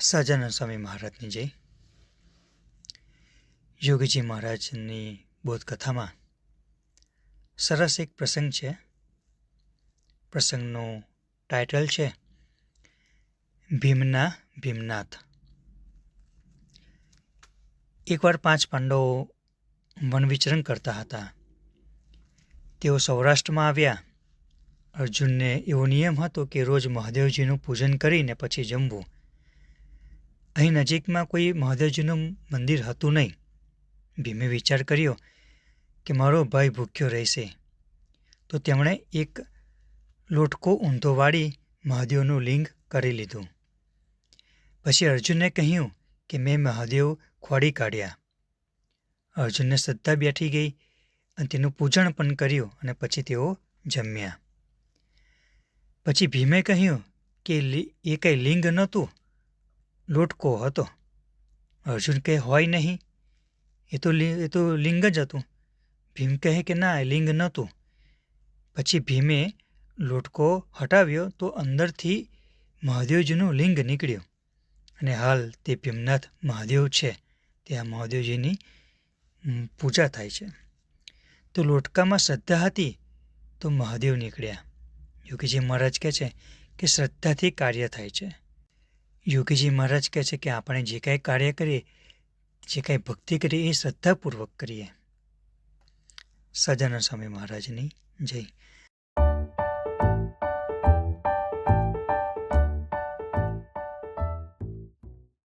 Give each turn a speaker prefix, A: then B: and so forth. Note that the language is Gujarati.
A: સહજાનંદ સ્વામી મહારાજની જય. યોગીજી મહારાજની બોધકથામાં સરસ એક પ્રસંગ છે. પ્રસંગનું ટાઇટલ છે, ભીમના ભીમનાથ. એકવાર પાંચ પાંડવો વન વિચરણ કરતા હતા. તેઓ સૌરાષ્ટ્રમાં આવ્યા. અર્જુનને એવો નિયમ હતો કે રોજ મહાદેવજીનું પૂજન કરીને પછી જમવું. અહીં નજીકમાં કોઈ મહાદેવજીનું મંદિર હતું નહીં. ભીમે વિચાર કર્યો કે મારો ભાઈ ભૂખ્યો રહેશે. તો તેમણે એક લોટકો ઊંધો વાળી મહાદેવનું લિંગ કરી લીધું. પછી અર્જુનને કહ્યું કે મેં મહાદેવ ખોડી કાઢ્યા. અર્જુનને શ્રદ્ધા બેઠી ગઈ અને તેનું પૂજન પણ કર્યું અને પછી તેઓ જમ્યા. પછી ભીમે કહ્યું કે એ કંઈ લિંગ નહોતું? લોટકો હતો. અર્જુન કહે, હોય નહીં. એ તો એ તો લિંગ જ હતું. ભીમ કહે કે, ના, એ લિંગ નહોતું. પછી ભીમે લોટકો હટાવ્યો તો અંદરથી મહાદેવજીનું લિંગ નીકળ્યું. અને હાલ તે ભીમનાથ મહાદેવ છે. ત્યાં મહાદેવજીની પૂજા થાય છે. તો લોટકામાં શ્રદ્ધા હતી તો મહાદેવ નીકળ્યા. યોગીજી મહારાજ કહે છે કે, શ્રદ્ધાથી કાર્ય થાય છે. યોગીજી મહારાજ કહે છે કે આપણે જે કાંઈ કાર્ય કરીએ, જે કાંઈ ભક્તિ કરીએ, એ શ્રદ્ધાપૂર્વક કરીએ. સજાનંદ સ્વામી મહારાજની જય.